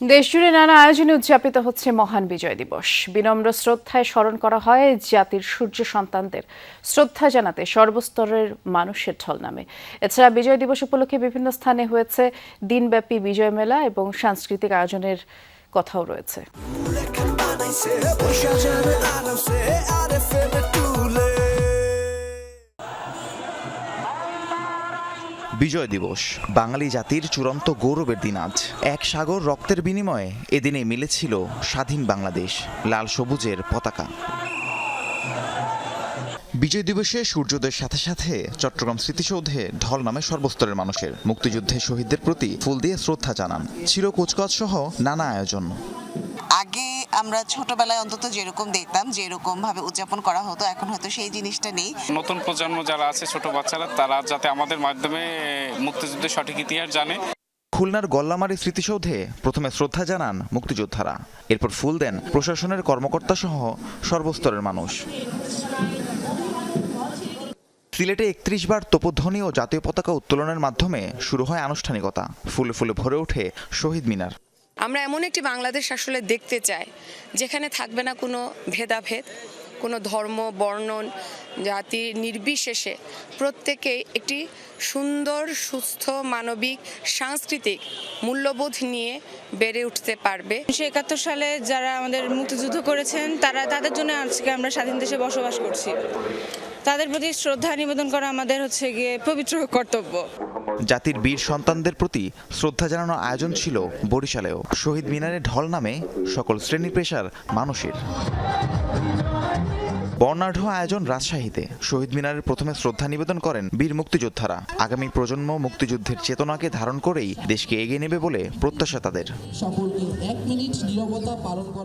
দেশজুড়ে নানা আয়োজনে উদযাপিত হচ্ছে মহান বিজয় দিবস। বিনম্র শ্রদ্ধায় স্মরণ করা হয় জাতির সূর্য সন্তানদের। শ্রদ্ধা জানাতে সর্বস্তরের মানুষের ঢল নামে। এছাড়া বিজয় দিবস উপলক্ষে বিভিন্ন স্থানে হয়েছে দিনব্যাপী বিজয় মেলা এবং সাংস্কৃতিক আয়োজনের কথাও রয়েছে। বিজয় দিবস। বাঙালি জাতির চূড়ান্ত গৌরবের দিন আজ। এক সাগর রক্তের বিনিময়ে এদিনে মিলেছিল স্বাধীন বাংলাদেশ, লাল সবুজের পতাকা। বিজয় দিবসে সূর্যোদয়ের সাথে সাথে চট্টগ্রাম স্মৃতিসৌধে ঢল নামে সর্বস্তরের মানুষের মুক্তিযুদ্ধে শহীদদের প্রতি ফুল দিয়ে শ্রদ্ধা জানান। ছিল কুচকাওয়াজ সহ নানা আয়োজন। আগে আমরা ছোটবেলায় অন্তত যেরকম দেখতাম যেরকম ভাবে উদযাপন করা হতো এখন হয়তো সেই জিনিসটা নেই। নতুন প্রজন্ম যারা আছে ছোট বাচ্চারা তারা যাতে আমাদের মাধ্যমে মুক্তিযুদ্ধের সঠিক ইতিহাস জানে। খুলনার গল্লামারি স্মৃতিসৌধে প্রথমে শ্রদ্ধা জানান মুক্তিযোদ্ধারা। এরপর ফুল দেন প্রশাসনের কর্মকর্তা সহ সর্বস্তরের মানুষ। সিলেটে একত্রিশ বার তোপধ্বনি ও জাতীয় পতাকা উত্তোলনের মাধ্যমে শুরু হয় আনুষ্ঠানিকতা। ফুলে ফুলে ভরে ওঠে শহীদ মিনার। আমরা এমন একটি বাংলাদেশ আসলে দেখতে চাই যেখানে থাকবে না কোনো ভেদাভেদ। কোনো ধর্ম বর্ণন জাতি নির্বিশেষে প্রত্যেকেই একটি সুন্দর সুস্থ মানবিক সাংস্কৃতিক মূল্যবোধ নিয়ে বেড়ে উঠতে পারবে। উনিশশো একাত্তর সালে যারা আমাদের মুক্তিযুদ্ধ করেছেন তারা তাদের জন্য আজকে আমরা স্বাধীন দেশে বসবাস করছি। তাদের প্রতি শ্রদ্ধা নিবেদন করা আমাদের হচ্ছে গিয়ে পবিত্র কর্তব্য। জাতির বীর সন্তানদের প্রতি শ্রদ্ধা জানানোর আয়োজন ছিল বরিশালেও। শহীদ মিনারে ঢল নামে সকল শ্রেণি পেশার মানুষের। বর্ণাঢ্য আয়োজন রাজশাহীতে। শহীদ মিনারের প্রথমে শ্রদ্ধা নিবেদন করেন বীর মুক্তিযোদ্ধারা। আগামী প্রজন্ম মুক্তিযুদ্ধের চেতনাকে ধারণ করেই দেশকে এগিয়ে নেবে বলে প্রত্যাশা তাদের।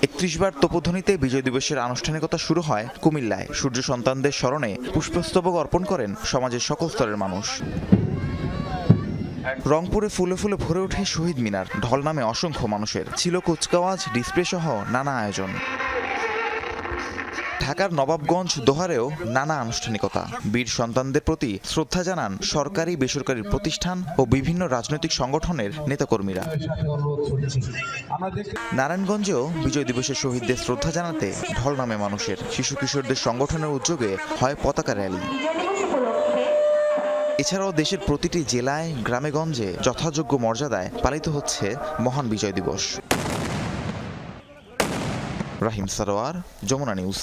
একত্রিশ বার তোপধ্বনিতে বিজয় দিবসের আনুষ্ঠানিকতা শুরু হয় কুমিল্লায়। সূর্য সন্তানদের স্মরণে পুষ্পস্তবক অর্পণ করেন সমাজের সকল স্তরের মানুষ। রংপুরে ফুলে ফুলে ভরে ওঠে শহীদ মিনার। ঢল নামে অসংখ্য মানুষের। ছিল কুচকাওয়াজ ডিসপ্লে সহ নানা আয়োজন। ঢাকার নবাবগঞ্জ, দোহারেও নানা আনুষ্ঠানিকতা। বীর সন্তানদের প্রতি শ্রদ্ধা জানান সরকারি, বেসরকারি প্রতিষ্ঠান ও বিভিন্ন রাজনৈতিক সংগঠনের নেতাকর্মীরা। নারায়ণগঞ্জেও বিজয় দিবসে শহীদদের শ্রদ্ধা জানাতে ঢল নামে মানুষের। শিশু কিশোরদের সংগঠনের উদ্যোগে হয় পতাকা র্যালি। এছাড়াও দেশের প্রতিটি জেলায় গ্রামেগঞ্জে যথাযোগ্য মর্যাদায় পালিত হচ্ছে মহান বিজয় দিবস। রাহিম সারোয়ার, যমুনা নিউজ।